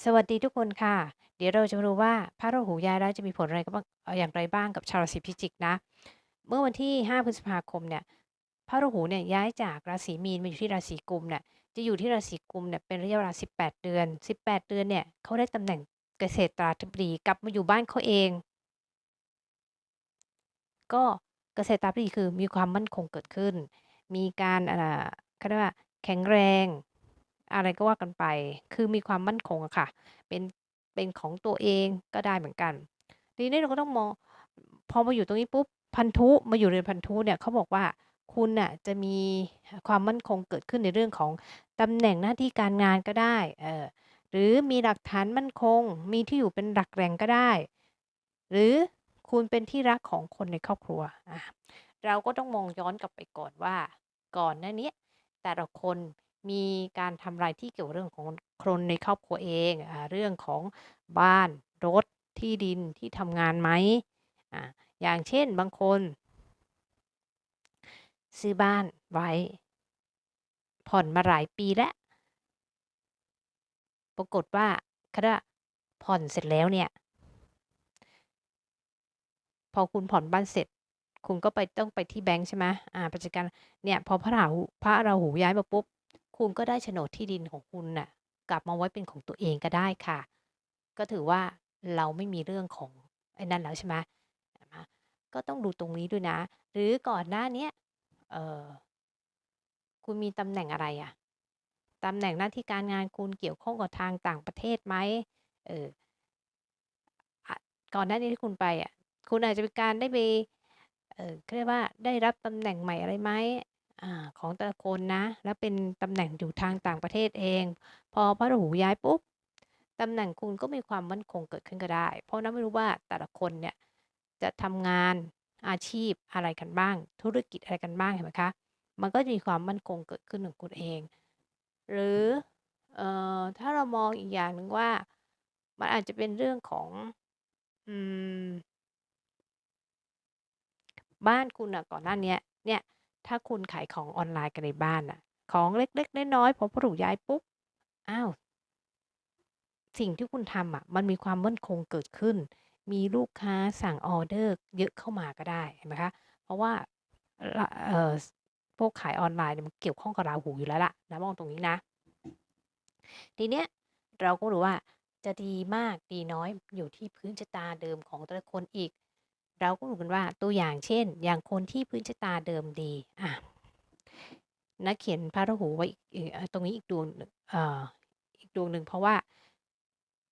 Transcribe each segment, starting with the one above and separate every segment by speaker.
Speaker 1: สวัสดีทุกคนค่ะ เดี๋ยวเราจะมาดูว่าพระราหูย้ายแล้วจะมีผลอะไรก็บ้างอย่างไรบ้างกับชาวราศีพิจิกนะ เมื่อวันที่ 5 พฤษภาคมเนี่ยพระราหูเนี่ยย้ายจากราศีมีนมาอยู่ที่ราศีกุมเนี่ยจะอยู่ที่ราศีกุมเนี่ยเป็นระยะเวลา 18 เดือน 18 เดือนเนี่ยเขาได้ตำแหน่งเกษตราธิบดีกลับมาอยู่บ้านเขาเอง ก็เกษตราธิบดีคือมีความมั่นคงเกิดขึ้น มีการอ่าเขาเรียกว่าแข็งแรง อะไรก็ว่ากันไป คือมีความมั่นคงอะค่ะ เป็น เป็นของตัวเองก็ได้เหมือนกัน ทีนี้เราก็ต้องมอง พอมาอยู่ตรงนี้ปุ๊บ พันธุ มาอยู่เรือนพันธุเนี่ยเขาบอกว่าคุณน่ะจะมีความมั่นคงเกิดขึ้นในเรื่องของตำแหน่งหน้าที่การงานก็ได้ เออ หรือมีหลักฐานมั่นคง มีที่อยู่เป็นหลักแหล่งก็ได้ หรือคุณเป็นที่รักของคนในครอบครัวอ่าเราก็ต้องมองย้อนกลับไปก่อนว่า ก่อนหน้านี้แต่ละคน มีการทำอะไรที่เกี่ยวเรื่องของคนในครอบครัวเองอเรื่องของบ้านรถที่ดินที่ทำงานไหมออย่างเช่นบางคน ซื้อบ้านไว้ ผ่อนมาหลายปีแล้ว ปรากฏว่าเขาเรียกว่าผ่อนเสร็จแล้วเนี่ย พอคุณผ่อนบ้านเสร็จคุณก็ไปต้องไปที่แบงก์ใช่ไหมอ่าไปจัดการเนี่ยพอพระราหูพระราหูย้ายมาปุ๊บ คุณก็ได้โฉนดที่ดินของคุณน่ะ กลับมาไว้เป็นของตัวเองก็ได้ค่ะ ก็ถือว่าเราไม่มีเรื่องของไอ้นั่นแล้วใช่ไหมก็ต้องดูตรงนี้ด้วยนะ หรือก่อนหน้าเนี้ยเออคุณมีตำแหน่งอะไรอะตำแหน่งหน้าที่การงานคุณเกี่ยวข้องกับทางต่างประเทศไหมเออก่อนหน้านี้ที่คุณไปอะคุณอาจจะมีการได้ไป เออเขาเรียกว่าได้รับตำแหน่งใหม่อะไรไหม อ่าของแต่ละคนนะ แล้วเป็นตำแหน่งอยู่ทางต่างประเทศเอง พอพระราหูย้ายปุ๊บตำแหน่งคุณก็มีความมั่นคงเกิดขึ้นก็ได้ เพราะเราไม่รู้ว่าแต่ละคนเนี่ยจะทำงานอาชีพอะไรกันบ้าง ธุรกิจอะไรกันบ้างเห็นไหมคะ มันก็จะมีความมั่นคงเกิดขึ้นของคุณเอง หรือเอ่อถ้าเรามองอีกอย่างหนึ่งว่า มันอาจจะเป็นเรื่องของอืม บ้านคุณน่ะก่อนหน้าเนี้ยเนี่ย ถ้าคุณขายของออนไลน์กันในบ้านน่ะของเล็กๆน้อยๆพอพระราหูย้ายปุ๊บ อ้าว สิ่งที่คุณทำอะมันมีความมั่นคงเกิดขึ้น มีลูกค้าสั่งออเดอร์เยอะเข้ามาก็ได้เห็นไหมคะ เพราะว่าเอ่อพวกขายออนไลน์เนี่ยมันเกี่ยวข้องกับราหูอยู่แล้วล่ะนะมองตรงนี้นะ ทีเนี้ยเราก็รู้ว่าจะดีมากดีน้อยอยู่ที่พื้นชะตาเดิมของแต่ละคนอีก เราก็รู้กันว่าตัวอย่างเช่น อย่างคนที่พื้นชะตาเดิมดีอ่านักเขียนพระราหูไว้อีกเอ่อตรงนี้อีกดวงอ,อีกดวงหนึ่งเพราะว่า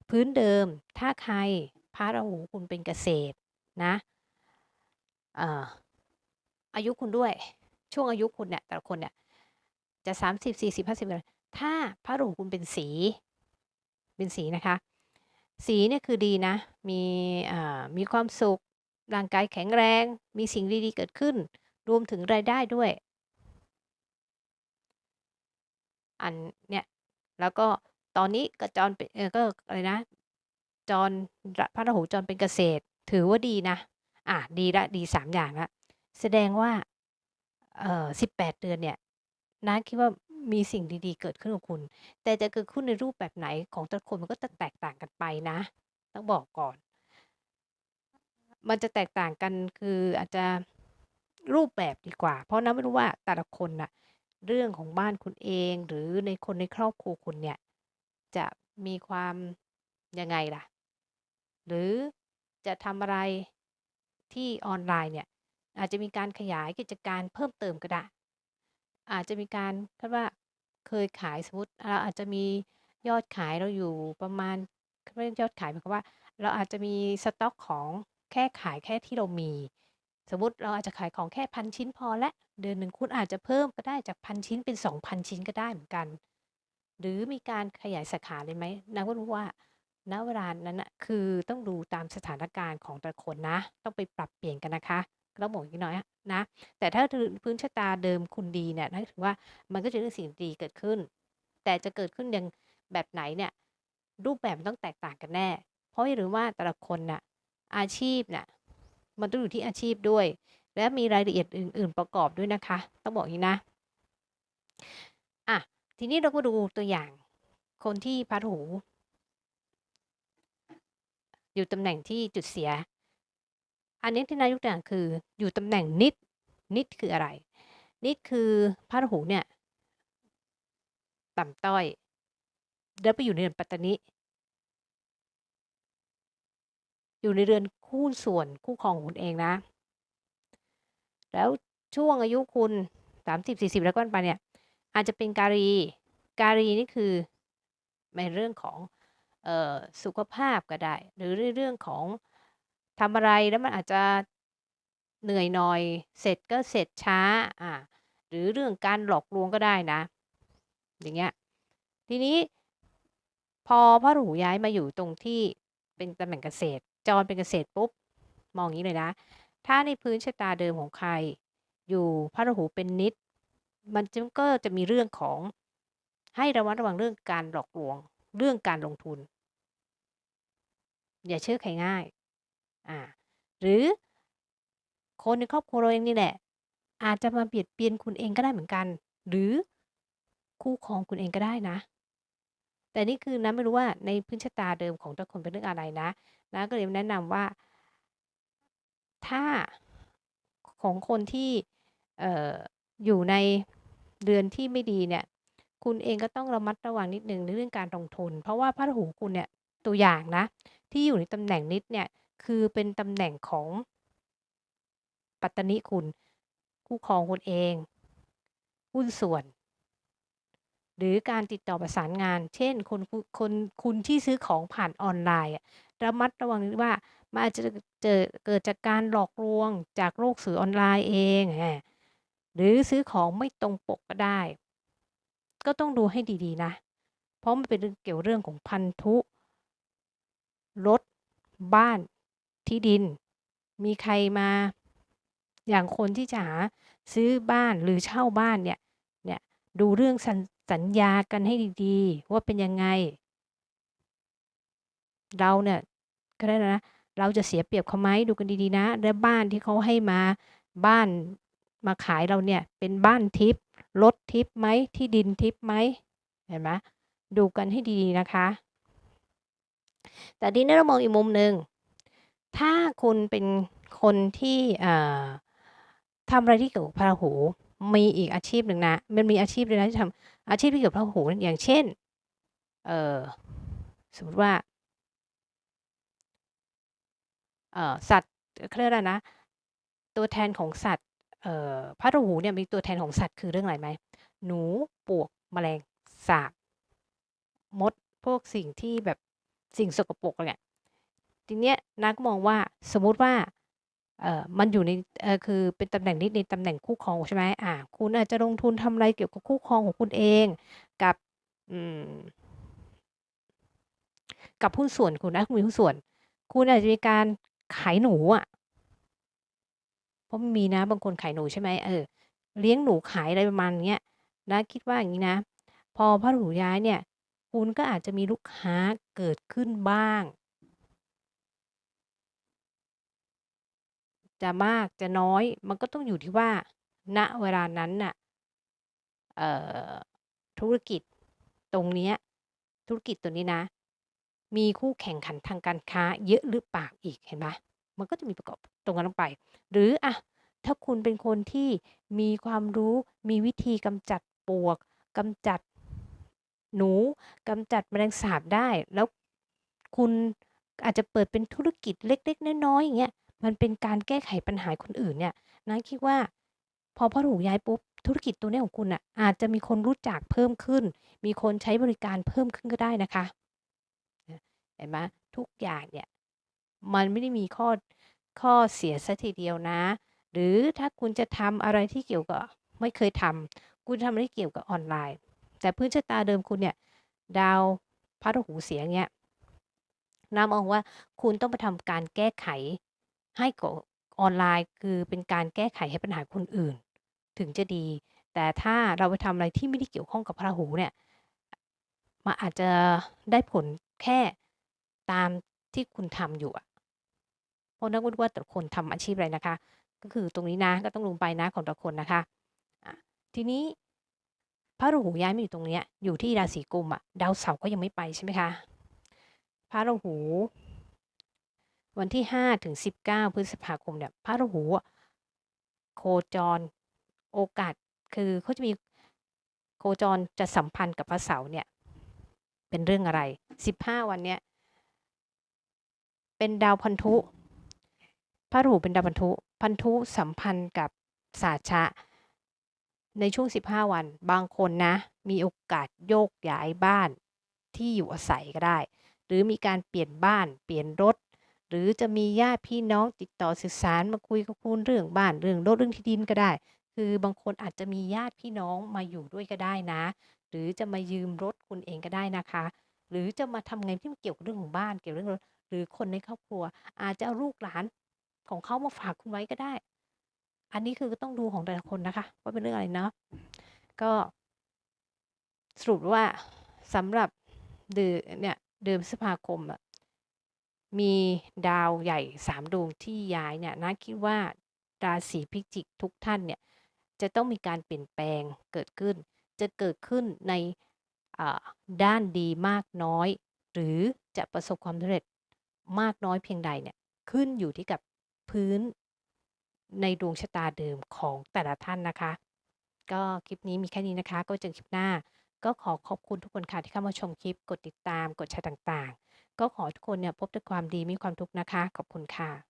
Speaker 1: พื้นเดิมถ้าใครพระราหูคุณเป็นเกษตรนะเอ่อายุคุณด้วย ช่วงอายุคุณเนี่ยแต่ละคนเนี่ยจะ 30 40 50อะไรถ้าพระราหูคุณเป็นสี เป็นสีนะคะ สีเนี่ยคือดีนะ มีมีความสุข ร่างกายแข็งแรง มีสิ่งดีๆ เกิดขึ้น รวมถึงรายได้ด้วย อันเนี่ย แล้วก็ตอนนี้ก็จรเป็นเออก็อะไรนะ จรพระราหูจรเป็นเกษตร ถือว่าดีนะ อ่าดีล้วดี3อย่างล้วแสดงว่าเอ่อ18เดือนเนี่ยน้าคิดว่ามีสิ่งดีๆ เกิดขึ้นกับคุณ แต่จะเกิดขึ้นในรูปแบบไหนของแต่ละคนมันก็จะแตกต่างกันไปนะ ต้องบอกก่อน มันจะแตกต่างกันคืออาจจะรูปแบบดีกว่า เพราะน้าไม่รู้ว่าแต่ละคนน่ะ เรื่องของบ้านคุณเอง หรือในคนในครอบครัวคุณเนี่ย จะมีความ ยังไงล่ะ หรือจะทำอะไรที่ออนไลน์เนี่ย อาจจะมีการขยายกิจการเพิ่มเติมก็ได้ อาจจะมีการเขาว่าเคยขายสมมุติเราอาจจะมียอดขายเราอยู่ประมาณเขาเรียกยอดขายหมายความว่า เราอาจจะมีสต๊อกของ แค่ขายแค่ที่เรามี สมมติเราอาจจะขายของแค่1,000ชิ้นพอแล้วเดือนหนึ่งคุณอาจจะเพิ่มก็ได้จาก1,000ชิ้นเป็น2,000ชิ้นก็ได้เหมือนกัน หรือมีการขยายสาขาเลยไหมเราก็รู้ว่าณเวลานั้นนะคือต้องดูตามสถานการณ์ของแต่ละคนนะ ต้องไปปรับเปลี่ยนกันนะคะต้องบอกอย่างงี้หน่อยนะ แต่ถ้าพื้นชะตาเดิมคุณดีเนี่ยนั่นถือว่ามันก็จะเรื่องสิ่งดีเกิดขึ้น แต่จะเกิดขึ้นยังแบบไหนเนี่ยรูปแบบมันต้องแตกต่างกันแน่ เพราะอย่าลืมว่าแต่ละคนน่ะ อาชีพน่ะมันต้องอยู่ที่อาชีพด้วย และมีรายละเอียดอื่น ๆ ประกอบด้วยนะคะ ต้องบอกอย่างงี้นะอะทีนี้เราก็ดูตัวอย่าง คนที่พระราหู อยู่ตำแหน่งที่จุดเสีย อันนี้ที่นายกตัวอย่างคือ อยู่ตำแหน่งนิด นิดคืออะไร นิดคือพระราหูเนี่ย ต่ำต้อย แล้วไปอยู่ในเรือนปัตตานิ อยู่ในเรือนคู่ส่วนคู่ครองของคุณเองนะ แล้วช่วงอายุคุณสามสิบสี่สิบแล้วก็ไปเนี่ย อาจจะเป็นการี การีนี่คือในเรื่องของออสุขภาพก็ได้ หรือเรื่องของทำอะไรแล้วมันอาจจะเหนื่อยหน่อย เสร็จก็เสร็จช้าอ่าหรือเรื่องการหลอกลวงก็ได้นะ อย่างเงี้ยทีนี้พอพระหูย้ายมาอยู่ตรงที่เป็นตำแหน่งเกษตร จรเป็นเกษตรปุ๊บ มองอย่างนี้เลยนะ ถ้าในพื้นชะตาเดิมของใคร อยู่พระราหูเป็นนิด มันจึงก็จะมีเรื่องของให้ระมัดระวังเรื่องการหลอกลวง เรื่องการลงทุน อย่าเชื่อใครง่าย อ่า หรือคนในครอบครัวเราเองนี่แหละ อาจจะมาเบียดเบียนคุณเองก็ได้เหมือนกัน หรือคู่ครองคุณเองก็ได้นะ แต่นี่คือนะไม่รู้ว่าในพื้นชะตาเดิมของแต่คนเป็นเรื่องอะไรนะนะก็เลยแนะนำว่า ถ้าของคนที่เอ่ออยู่ในเดือนที่ไม่ดีเนี่ย คุณเองก็ต้องระมัดระวังนิดนึงในเรื่องการลงทุน เพราะว่าพระราหูคุณเนี่ยตัวอย่างนะ ที่อยู่ในตำแหน่งนิดเนี่ยคือเป็นตำแหน่งของปัตตนิคุณ คู่ครองคุณเอง หุ้นส่วน หรือการติดต่อประสานงาน เช่นคนคุคนคุณที่ซื้อของผ่านออนไลน์ระมัดระวังว่ามันอาจจะเจอเกิดจากการหลอกลวงจากโลกสื่อออนไลน์เองหรือซื้อของไม่ตรงปกก็ได้ ก็ต้องดูให้ดีๆนะ เพราะมันเป็นเรื่องเกี่ยวเรื่องของพันธุรถบ้านที่ดิน มีใครมา อย่างคนที่จะหาซื้อบ้านหรือเช่าบ้านเนี่ยเนี่ยดูเรื่อง สัญญากันให้ดีๆ ว่าเป็นยังไง เราเนี่ยก็ได้นะ เราจะเสียเปรียบเขาไหมดูกันดีๆนะ และบ้านที่เขาให้มาบ้านมาขายเราเนี่ยเป็นบ้านทิพย์รถทิพย์ไหมที่ดินทิพย์ไหมเห็นไหมดูกันให้ดีๆนะคะ แต่ทีนี้เรามองอีกมุมหนึ่งถ้าคุณเป็นคนที่ทำอะไรที่เกี่ยวกับพระราหู มีอีกอาชีพหนึ่งนะ มันมีอาชีพเลยนะที่ทำ อาชีพที่เกี่ยวกับพระหูอย่างเช่น เอ่อสมมติว่า เอ่อสัตว์เขาเรียกอะไรนะ ตัวแทนของสัตว์ เอ่อพระหูเนี่ยมีตัวแทนของสัตว์คือเรื่องอะไรไหม หนูปวกแมลงสาบมดพวกสิ่งที่แบบสิ่งสกปรกเนี่ยทีเนี้ยนะก็มองว่าสมมุติว่า เอ่อ มันอยู่ใน เอ่อ คือเป็นตำแหน่งนิดในตำแหน่งคู่ครอง ใช่ไหม อ่า คุณอาจจะลงทุนทำอะไรเกี่ยวกับคู่ครองของคุณเอง กับ อืม กับหุ้นส่วนคุณนะ คุณมีหุ้นส่วน คุณอาจจะมีการขายหนูอะ เพราะมันมีนะบางคนขายหนู ใช่ไหม เออ เลี้ยงหนูขาย อะไรประมาณเนี้ย นะ คิดว่าอย่างงี้นะ พอพระราหูย้ายเนี่ย คุณก็อาจจะมีลูกค้าเกิดขึ้นบ้าง จะมากจะน้อย มันก็ต้องอยู่ที่ว่า ณเวลานั้นน่ะธุรกิจตรงเนี้ยธุรกิจตัวนี้นะ มีคู่แข่งขันทางการค้า เยอะหรือเปล่าอีกเห็นไหมมันก็จะมีประกอบตรงนั้นลงไป หรืออะถ้าคุณเป็นคนที่มีความรู้มีวิธีกำจัดปลวกกำจัดหนูกำจัดแมลงสาบได้ แล้วคุณอาจจะเปิดเป็นธุรกิจเล็ก ๆ น้อยๆอย่างเงี้ย มันเป็นการแก้ไขปัญหาคนอื่นเนี่ย นะคิดว่า พอพระราหูย้ายปุ๊บ ธุรกิจตัวเนี้ยของคุณน่ะ อาจจะมีคนรู้จักเพิ่มขึ้น มีคนใช้บริการเพิ่มขึ้นก็ได้นะคะเห็นไหมทุกอย่างเนี่ย มันไม่ได้มีข้อ ข้อเสียสียทีเดียวนะ หรือถ้าคุณจะทำอะไรที่เกี่ยวกับ ไม่เคยทำคุณทำอะไรที่เกี่ยวกับออนไลน์ แต่พื้นชะตาเดิมคุณเนี่ย ดาวพระราหูเสียงเงี้ยนะมองว่าคุณต้องไปทำการแก้ไข ให้กับออนไลน์ คือเป็นการแก้ไขให้ปัญหาคนอื่น ถึงจะดี แต่ถ้าเราไปทำอะไรที่ไม่ได้เกี่ยวข้องกับพระราหูเนี่ย มันอาจจะได้ผลแค่ตามที่คุณทำอยู่อะ เพราะนักไม่รู้ว่าแต่ละคนทำอาชีพอะไรนะคะ ก็คือตรงนี้นะก็ต้องลงไปนะของแต่ละคนนะคะอ่าทีนี้พระราหูย้ายมาอยู่ตรงเนี้ยอยู่ที่ราศีกุมอะดาวเสาร์ก็ยังไม่ไปใช่ไหมคะพระราหู วันที่5ถึง19 พฤษภาคมเนี่ยพระราหูโคจรโอกาสคือเขาจะมีโคจรจะสัมพันธ์กับพระเสาร์เนี่ยเป็นเรื่องอะไร 15 วันเนี้ยเป็นดาวพันธุ พระราหูเป็นดาวพันธุ พันธุสัมพันธ์กับสาชะ ในช่วง 15 วัน บางคนนะ มีโอกาสโยกย้ายบ้านที่อยู่อาศัยก็ได้ หรือมีการเปลี่ยนบ้าน เปลี่ยนรถ หรือจะมีญาติพี่น้องติดต่อสื่อสารมาคุยกับคุณเรื่องบ้านเรื่องรถเรื่องที่ดินก็ได้ คือบางคนอาจจะมีญาติพี่น้องมาอยู่ด้วยก็ได้นะ หรือจะมายืมรถคุณเองก็ได้นะคะ หรือจะมาทำไงที่มันเกี่ยวกับเรื่องของบ้านเกี่ยวกับเรื่องรถหรือคนในครอบครัว อาจจะเอาลูกหลานของเขามาฝากคุณไว้ก็ได้ อันนี้คือต้องดูของแต่ละคนนะคะ ว่าเป็นเรื่องอะไรเนาะก็สรุปว่าสำหรับเดือนเนี่ยเดือนพฤษภาคมอะ มีดาวใหญ่สามดวงที่ย้ายเนี่ยนะคิดว่าราศีพิจิกทุกท่านเนี่ยจะต้องมีการเปลี่ยนแปลงเกิดขึ้น จะเกิดขึ้นในด้านดีมากน้อย หรือจะประสบความสำเร็จมากน้อยเพียงใดเนี่ยขึ้นอยู่ที่กับพื้นในดวงชะตาเดิมของแต่ละท่านนะคะ ก็คลิปนี้มีแค่นี้นะคะ ก็เจอคลิปหน้า ก็ขอขอบคุณทุกคนค่ะที่เข้ามาชมคลิป กดติดตาม กดแชร์ต่างๆ ก็ขอทุกคนเนี่ยพบแต่ความดีไมมีความทุกข์นะคะ ขอบคุณค่ะ